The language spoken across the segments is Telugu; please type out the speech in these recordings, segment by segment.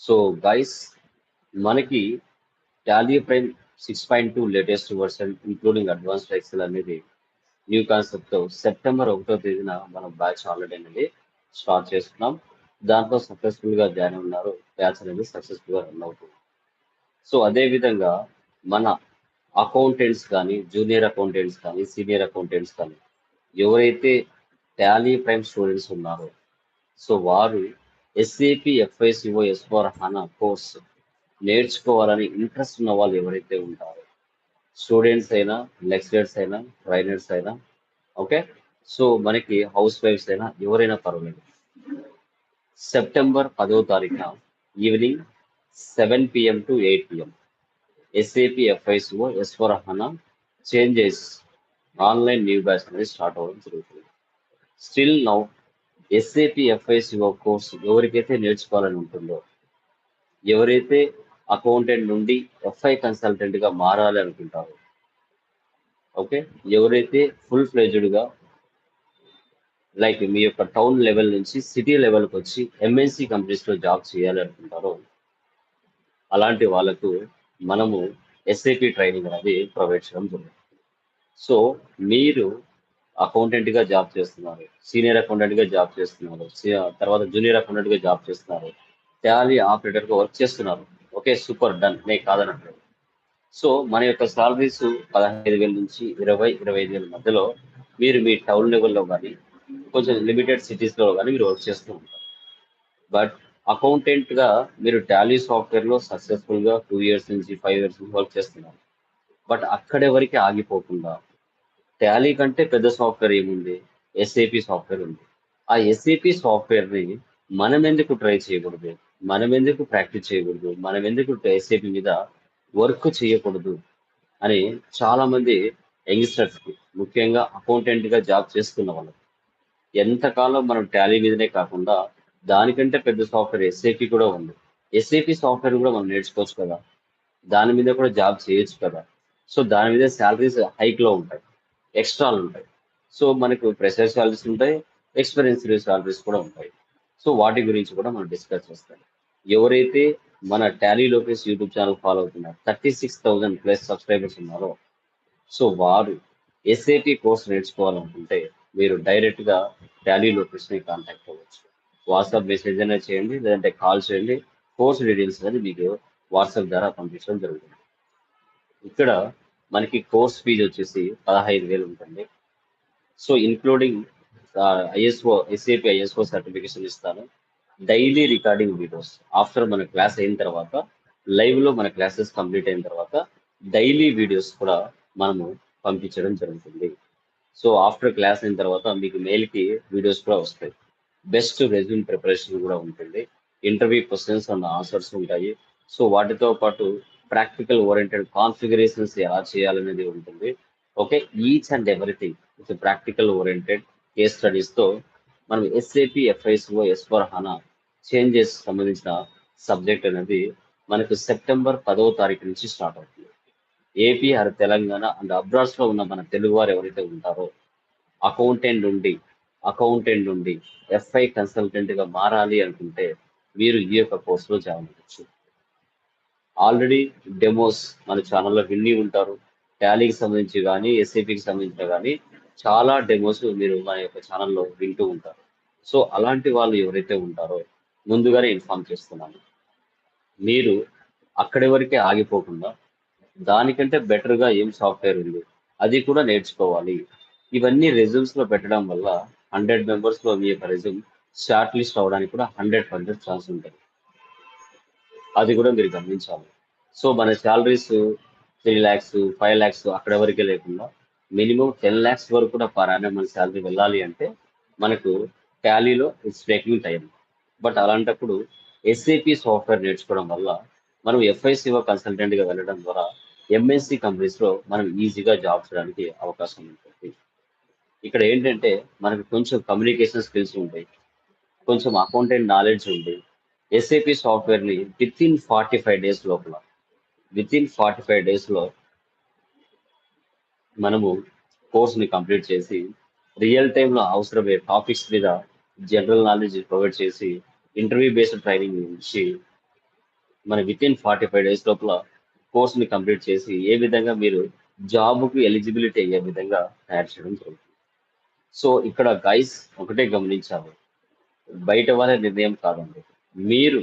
సో గైస్ మనకి Tally Prime six point two latest version including advanced Excel అనేది న్యూ కాన్సెప్ట్తో సెప్టెంబర్ ఒకటో తేదీన మనం బ్యాచ్ ఆల్రెడీ అనేది స్టార్ట్ చేస్తున్నాం. దాంట్లో సక్సెస్ఫుల్గా జాయిన్ ఉన్నారు బ్యాచ్ అనేది సక్సెస్ఫుల్గా రన్ అవుతుంది. సో అదే విధంగా మన అకౌంటెంట్స్ కానీ జూనియర్ అకౌంటెంట్స్ కానీ సీనియర్ అకౌంటెంట్స్ కానీ ఎవరైతే టాలీ ప్రైమ్ స్టూడెంట్స్ ఉన్నారో సో వారు SAP FICO S four HANA course. నేర్చుకోవాలని ఇంట్రెస్ట్ ఉన్న వాళ్ళు ఎవరైతే ఉంటారో స్టూడెంట్స్ అయినా లెక్చరర్స్ అయినా ట్రైనర్స్ అయినా ఓకే? సో మనకి హౌస్ వైఫ్స్ అయినా ఎవరైనా పర్వాలేదు. సెప్టెంబర్ పదో తారీఖున evening seven PM to eight PM SAP FICO S four HANA changes online new batch అనేది స్టార్ట్ అవ్వడం జరుగుతుంది. Still now SAP FICO course ఎవరికైతే నేర్చుకోవాలని ఉంటుందో ఎవరైతే అకౌంటెంట్ నుండి ఎఫ్ఐ కన్సల్టెంట్గా మారాలి అనుకుంటారో ఓకే ఎవరైతే ఫుల్ ఫ్లెజ్డ్గా లైక్ మీ యొక్క టౌన్ లెవెల్ నుంచి సిటీ లెవెల్కి వచ్చి ఎంఎన్సి కంపెనీస్లో జాబ్ చేయాలి అనుకుంటారో అలాంటి వాళ్ళకు మనము ఎస్ఏపి ట్రైనింగ్ అనేది ప్రొవైడ్ చేయడం జరుగుతుంది. సో మీరు అకౌంటెంట్గా జాబ్ చేస్తున్నారు సీనియర్ అకౌంటెంట్గా జాబ్ చేస్తున్నారు తర్వాత జూనియర్ అకౌంటెంట్గా జాబ్ చేస్తున్నారు టాలీ ఆపరేటర్గా వర్క్ చేస్తున్నారు. ఓకే సూపర్ డన్ నే కాదనట్లేదు. సో మన యొక్క సాలరీస్ పదహైదు వేల నుంచి ఇరవై ఇరవై ఐదు వేల మధ్యలో మీరు మీ టౌన్ లెవెల్లో కానీ కొంచెం లిమిటెడ్ సిటీస్లో కానీ మీరు వర్క్ చేస్తూ ఉంటారు. బట్ అకౌంటెంట్గా మీరు టాలీ సాఫ్ట్వేర్లో సక్సెస్ఫుల్గా టూ ఇయర్స్ నుంచి ఫైవ్ ఇయర్స్ నుంచి వర్క్ చేస్తున్నారు. బట్ అక్కడే వరకు ఆగిపోకుండా టాలీ కంటే పెద్ద సాఫ్ట్వేర్ ఏముంది? ఎస్ఏపి సాఫ్ట్వేర్ ఉంది. ఆ ఎస్ఏపి సాఫ్ట్వేర్ని మనం ఎందుకు ట్రై చేయకూడదు? మనం ఎందుకు ప్రాక్టీస్ చేయకూడదు? మనం ఎందుకు ఎస్ఏపి మీద వర్క్ చేయకూడదు? అని చాలా మంది యంగ్స్టర్స్కి ముఖ్యంగా అకౌంటెంట్గా జాబ్ చేస్తున్న వాళ్ళు ఎంతకాలం మనం టాలీ మీదనే కాకుండా దానికంటే పెద్ద సాఫ్ట్వేర్ ఎస్ఏపి కూడా ఉంది. ఎస్ఏపి సాఫ్ట్వేర్ కూడా మనం నేర్చుకోవచ్చు కదా? దాని మీద కూడా జాబ్ చేయొచ్చు కదా? సో దాని మీద శాలరీస్ హైక్లో ఉంటాయి. ఎక్స్ట్రాలు ఉంటాయి. సో మనకు ప్రెషర్ శాలరీస్ ఉంటాయి ఎక్స్పీరియన్స్ శాలరీస్ కూడా ఉంటాయి. సో వాటి గురించి కూడా మనం డిస్కస్ చేస్తాం. ఎవరైతే మన Tally Lokesh YouTube channel follow అవుతున్నారు thirty six thousand plus subscribers ఉన్నారో సో వారు ఎస్ఏటి కోర్స్ నేర్చుకోవాలనుకుంటే మీరు డైరెక్ట్గా టాలీ లోపేస్ని కాంటాక్ట్ అవ్వచ్చు. వాట్సాప్ మెసేజ్ అయినా చేయండి లేదంటే కాల్ చేయండి. కోర్స్ డీటెయిల్స్ అనేది మీకు వాట్సాప్ ద్వారా పంపించడం జరుగుతుంది. ఇక్కడ మనకి కోర్స్ ఫీజు వచ్చేసి పదహైదు వేలు ఉంటుంది. So including ISO SAP ISO certification ఇస్తాను. డైలీ రికార్డింగ్ వీడియోస్ ఆఫ్టర్ మన క్లాస్ అయిన తర్వాత లైవ్లో మన క్లాసెస్ కంప్లీట్ అయిన తర్వాత డైలీ వీడియోస్ కూడా మనము పంపించడం జరుగుతుంది. సో ఆఫ్టర్ క్లాస్ అయిన తర్వాత మీకు మెయిల్కి వీడియోస్ కూడా వస్తాయి. బెస్ట్ రెజ్యూమ్ ప్రిపరేషన్ కూడా ఉంటుంది. ఇంటర్వ్యూ క్వశ్చన్స్ అండ్ ఆన్సర్స్ ఉంటాయి. సో వాటితో పాటు ప్రాక్టికల్ ఓరియంటెడ్ కాన్ఫిగరేషన్స్ ఎలా చేయాలనేది ఉంటుంది. Okay each and everything with practical oriented case స్టడీస్తో మనం SAP FICO S four HANA changes సంబంధించిన సబ్జెక్ట్ అనేది మనకు సెప్టెంబర్ పదవ తారీఖు నుంచి స్టార్ట్ అవుతుంది. ఏపీ ఆర్ తెలంగాణ అండ్ అబ్రాస్లో ఉన్న మన తెలుగు వారు ఎవరైతే ఉంటారో అకౌంటెంట్ నుండి అకౌంటెంట్ నుండి ఎఫ్ఐ కన్సల్టెంట్గా మారాలి అనుకుంటే మీరు ఈ యొక్క కోర్సులో జాయిన్ అవ్వచ్చు. ఆల్రెడీ డెమోస్ మన ఛానల్లో విన్ని ఉంటారు. టాలీకి సంబంధించి కానీ ఎస్ఏపికి సంబంధించిన కానీ చాలా డెమోస్ మీరు మన యొక్క ఛానల్లో వింటూ ఉంటారు. సో అలాంటి వాళ్ళు ఎవరైతే ఉంటారో ముందుగానే ఇన్ఫార్మ్ చేస్తున్నాను. మీరు అక్కడి వరకే ఆగిపోకుండా దానికంటే బెటర్గా ఏం సాఫ్ట్వేర్ ఉంది అది కూడా నేర్చుకోవాలి. ఇవన్నీ రెజ్యూమ్స్లో పెట్టడం వల్ల హండ్రెడ్ మెంబర్స్లో మీ యొక్క రెజ్యూమ్ షార్ట్ లిస్ట్ అవడానికి కూడా హండ్రెడ్ పర్సెంట్ ఛాన్స్ ఉంటుంది. అది కూడా మీరు గమనించాలి. సో మన salaries three lakhs five lakhs అక్కడ వరకే లేకుండా మినిమం టెన్ ల్యాక్స్ వరకు కూడా పరానే మన శాలరీ వెళ్ళాలి అంటే మనకు టాలీలో ఇట్స్ టేకింగ్ టైం బట్ అలాంటప్పుడు ఎస్ఏపి సాఫ్ట్వేర్ నేర్చుకోవడం వల్ల మనం ఎఫ్ఐసిఓ కన్సల్టెంట్గా వెళ్ళడం ద్వారా ఎంఎస్సి కంపెనీస్లో మనం ఈజీగా జాబ్ చేయడానికి అవకాశం ఉంటుంది. ఇక్కడ ఏంటంటే మనకు కొంచెం కమ్యూనికేషన్ స్కిల్స్ ఉంటాయి. కొంచెం అకౌంటెంట్ నాలెడ్జ్ ఉంది. ఎస్ఏపి సాఫ్ట్వేర్ని within forty five days లోపల విత్ ఇన్ ఫార్టీ ఫైవ్ డేస్లో మనము కోర్స్ని కంప్లీట్ చేసి రియల్ టైమ్లో అవసరమయ్యే టాపిక్స్ మీద జనరల్ నాలెడ్జ్ ప్రొవైడ్ చేసి ఇంటర్వ్యూ బేస్డ్ ట్రైనింగ్ ఇచ్చి మన within forty five days లోపల కోర్స్ని కంప్లీట్ చేసి ఏ విధంగా మీరు జాబ్కు ఎలిజిబిలిటీ అయ్యే విధంగా తయారు చేయడం జరుగుతుంది. సో ఇక్కడ గైస్ ఒకటే గమనించాము బయట వాళ్ళ నిర్ణయం కాదండి. మీరు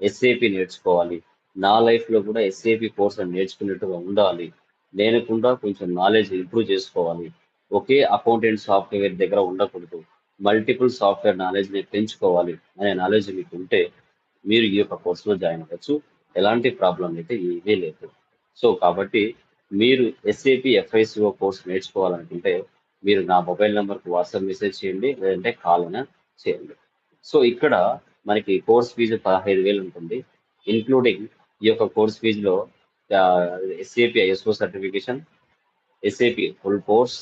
ఎస్ఏపి నేర్చుకోవాలి. నా లైఫ్లో కూడా ఎస్ఏపి కోర్స్ నేర్చుకున్నట్టుగా ఉండాలి. నేను కూడా కొంచెం నాలెడ్జ్ ఇంప్రూవ్ చేసుకోవాలి. ఒకే అకౌంటెంట్ సాఫ్ట్వేర్ దగ్గర ఉండకూడదు. మల్టిపుల్ సాఫ్ట్వేర్ నాలెడ్జ్ని పెంచుకోవాలి అనే నాలెడ్జ్ మీకు ఉంటే మీరు ఈ యొక్క కోర్సులో జాయిన్ అవ్వచ్చు. ఎలాంటి ప్రాబ్లం అయితే ఏమీ లేదు. సో కాబట్టి మీరు ఎస్ఏపి ఎఫ్ఐసిఓ కోర్స్ నేర్చుకోవాలనుకుంటే మీరు నా మొబైల్ నెంబర్కి వాట్సాప్ మెసేజ్ చేయండి లేదంటే కాల్ అయినా చేయండి. సో ఇక్కడ మనకి కోర్స్ ఫీజు పదహైదు వేలు ఉంటుంది. ఇన్క్లూడింగ్ ఈ యొక్క course ఫీజులో SAP ISO certification SAP full course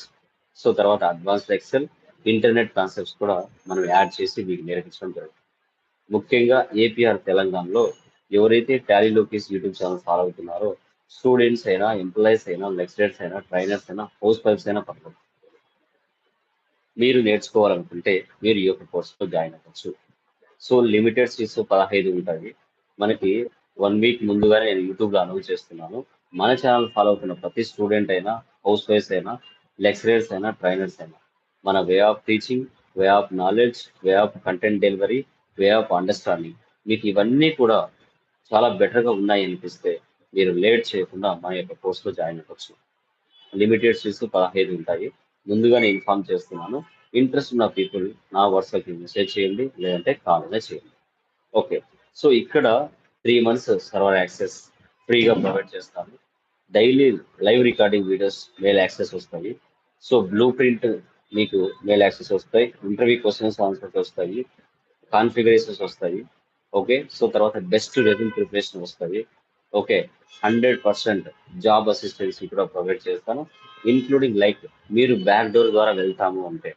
so తర్వాత అడ్వాన్స్డ్ ఎక్సెల్ ఇంటర్నెట్ కాన్సెప్ట్స్ కూడా మనం యాడ్ చేసి మీకు నేర్పించడం జరుగుతుంది. ముఖ్యంగా ఏపీఆర్ తెలంగాణలో ఎవరైతే Tally Lokesh YouTube channel follow అవుతున్నారో స్టూడెంట్స్ అయినా ఎంప్లాయీస్ అయినా లెక్చరర్స్ అయినా ట్రైనర్స్ అయినా హౌస్ వైఫ్స్ అయినా పర్లేదు. మీరు నేర్చుకోవాలనుకుంటే మీరు ఈ యొక్క కోర్సులో జాయిన్ అవ్వచ్చు. సో లిమిటెడ్ సీట్స్ పదహైదు ఉంటాయి. మనకి వన్ వీక్ ముందుగానే నేను యూట్యూబ్లో అనౌన్స్ చేస్తున్నాను. మన ఛానల్ ఫాలో అవుతున్న ప్రతి స్టూడెంట్ అయినా హౌస్ వైఫ్స్ అయినా లెక్చరర్స్ అయినా ట్రైనర్స్ అయినా మన way of teaching way of knowledge way of content delivery way of understanding మీకు ఇవన్నీ కూడా చాలా బెటర్గా ఉన్నాయి అనిపిస్తే మీరు లేట్ చేయకుండా మన యొక్క కోర్సులో జాయిన్ అవ్వచ్చు. లిమిటెడ్ సీట్స్ పదహైదు ఉంటాయి. ముందుగానే ఇన్ఫార్మ్ చేస్తున్నాను. ఇంట్రెస్ట్ ఉన్న పీపుల్ నా వాట్సాప్కి మెసేజ్ చేయండి లేదంటే కాల్ అయినా చేయండి. ఓకే సో ఇక్కడ త్రీ మంత్స్ సర్వర్ యాక్సెస్ ఫ్రీగా ప్రొవైడ్ చేస్తాను. Daily live recording videos mail access వస్తాయి. సో బ్లూ ప్రింట్ మీకు మెయిల్ యాక్సెస్ వస్తాయి. ఇంటర్వ్యూ క్వశ్చన్స్ ఆన్సర్స్ వస్తాయి. కాన్ఫిగరేషన్స్ వస్తాయి. ఓకే సో తర్వాత బెస్ట్ రెజ్యూమ్ ప్రిపరేషన్ వస్తుంది okay hundred percent job assistance కూడా ప్రొవైడ్ చేస్తాను. ఇన్క్లూడింగ్ లైక్ మీరు బ్యాక్ డోర్ ద్వారా వెళ్తాము అంటే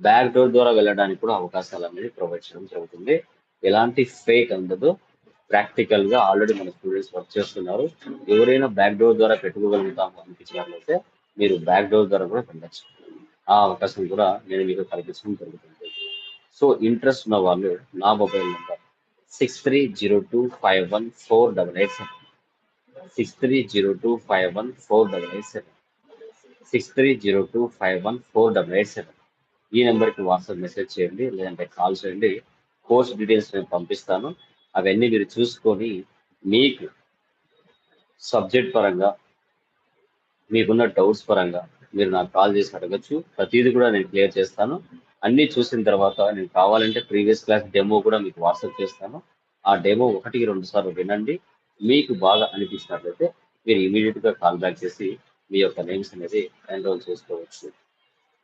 బ్యాక్ డోర్ ద్వారా వెళ్ళడానికి కూడా అవకాశాలు అనేది ప్రొవైడ్ చేయడం జరుగుతుంది. ఎలాంటి ఫేక్ అందదు. ప్రాక్టికల్గా ఆల్రెడీ మన స్టూడెంట్స్ వర్క్ చేస్తున్నారు. ఎవరైనా బ్యాక్ డోర్ ద్వారా పెట్టుకోగలుగుతాము అనిపించినట్లయితే మీరు బ్యాక్ డోర్ ద్వారా కూడా వెళ్ళచ్చు. ఆ అవకాశం కూడా నేను మీకు కల్పించడం జరుగుతుంది. సో ఇంట్రెస్ట్ ఉన్న వాళ్ళు నా mobile number six three zero two five one four double eight seven six three zero two five one four double eight seven six three zero two five one four double eight seven ఈ నెంబర్కి వాట్సాప్ మెసేజ్ చేయండి లేదంటే కాల్ చేయండి. కోర్స్ డీటెయిల్స్ నేను పంపిస్తాను. అవన్నీ మీరు చూసుకొని మీకు సబ్జెక్ట్ పరంగా మీకున్న డౌట్స్ పరంగా మీరు నాకు కాల్ చేసి అడగచ్చు. ప్రతిదీ కూడా నేను క్లియర్ చేస్తాను. అన్నీ చూసిన తర్వాత నేను కావాలంటే ప్రీవియస్ క్లాస్ డెమో కూడా మీకు వాట్సాప్ చేస్తాను. ఆ డెమో ఒకటికి రెండు సార్లు వినండి. మీకు బాగా అనిపించినట్లయితే మీరు ఇమీడియట్గా కాల్ బ్యాక్ చేసి మీ యొక్క నేమ్స్ అనేది ఎన్రోల్ చేసుకోవచ్చు.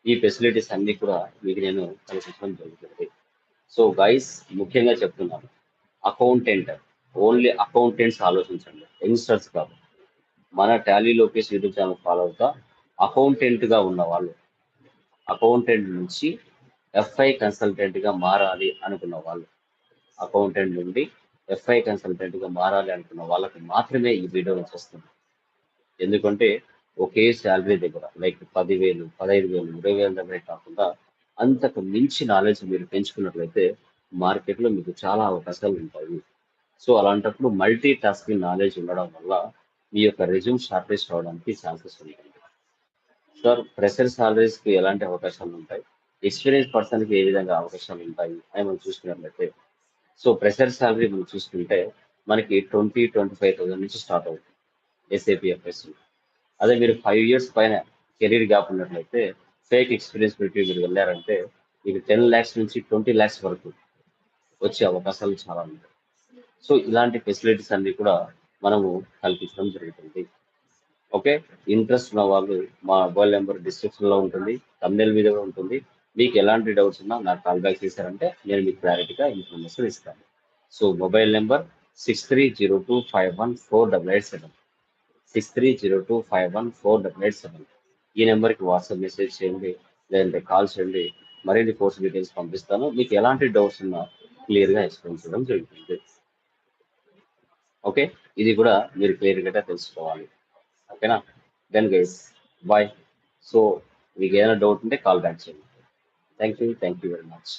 ఈ ఫెసిలిటీస్ అన్ని కూడా మీకు నేను కల్పించడం జరుగుతుంది. సో గైస్ ముఖ్యంగా చెప్తున్నాను అకౌంటెంట్ ఓన్లీ అకౌంటెంట్స్ ఆలోచించండి. యంగ్స్టర్స్ కాదు. మన Tally Lokesh YouTube channel follow అవుతా. అకౌంటెంట్గా ఉన్న వాళ్ళు అకౌంటెంట్ నుంచి ఎఫ్ఐ కన్సల్టెంట్గా మారాలి అనుకున్న వాళ్ళు అకౌంటెంట్ నుండి ఎఫ్ఐ కన్సల్టెంట్గా మారాలి అనుకున్న వాళ్ళకి మాత్రమే ఈ వీడియో వచ్చేస్తుంది. ఎందుకంటే ఒకే శాలరీ దగ్గర లైక్ పదివేలు పదహైదు వేలు ఇరవై వేల దగ్గర కాకుండా అంతకు మించి నాలెడ్జ్ మీరు పెంచుకున్నట్లయితే మార్కెట్లో మీకు చాలా అవకాశాలు ఉంటాయి. సో అలాంటప్పుడు మల్టీ టాస్కింగ్ నాలెడ్జ్ ఉండడం వల్ల మీ యొక్క రెజ్యూమ్ షార్టేజ్ రావడానికి ఛాన్సెస్ ఉంటాయి సార్ ప్రెషర్ సాలరీస్కి ఎలాంటి అవకాశాలు ఉంటాయి? ఎక్స్పీరియన్స్ పర్సన్కి ఏ విధంగా అవకాశాలు ఉంటాయి? అని మనం చూసుకున్నట్లయితే సో ప్రెషర్ సాలరీ మనం చూసుకుంటే మనకి ట్వంటీ ట్వంటీ ఫైవ్ థౌసండ్ నుంచి స్టార్ట్ అవుతుంది. ఎస్ఏపిఎఫ్ఎస్ అదే మీరు ఫైవ్ ఇయర్స్ పైన కెరీర్ గ్యాప్ ఉన్నట్లయితే ఫేక్ ఎక్స్పీరియన్స్ పెట్టి మీరు వెళ్ళారంటే మీకు టెన్ ల్యాక్స్ నుంచి ట్వంటీ ల్యాక్స్ వరకు వచ్చే అవకాశాలు చాలా ఉంటాయి సో ఇలాంటి ఫెసిలిటీస్ అన్ని కూడా మనము కల్పించడం జరుగుతుంది. ఓకే ఇంట్రెస్ట్ ఉన్న వాళ్ళు మా మొబైల్ నెంబర్ డిస్క్రిప్షన్లో ఉంటుంది. తమిళ మీద కూడా ఉంటుంది. మీకు ఎలాంటి డౌట్స్ ఉన్నా నాకు కాల్ బ్యాక్ చేశారంటే నేను మీకు క్లారిటీగా ఇన్ఫర్మేషన్ ఇస్తాను. So mobile number six three zero two five one four double eight seven six three zero two five one four double eight seven ఈ నెంబర్కి వాట్సాప్ మెసేజ్ చేయండి లేదంటే కాల్ చేయండి. మరిన్ని కోర్సు డీటెయిల్స్ పంపిస్తాను. మీకు ఎలాంటి డౌట్స్ ఉన్నా క్లియర్గా ఎక్స్ప్లెయిన్ చేయడం జరుగుతుంది. ఓకే? ఇది కూడా మీరు క్లియర్గా తెలుసుకోవాలి. ఓకేనా? దెన్ గైస్ బాయ్ సో మీకు ఏదైనా డౌట్ ఉంటే కాల్ బ్యాక్ చేయండి. Thank you thank you very much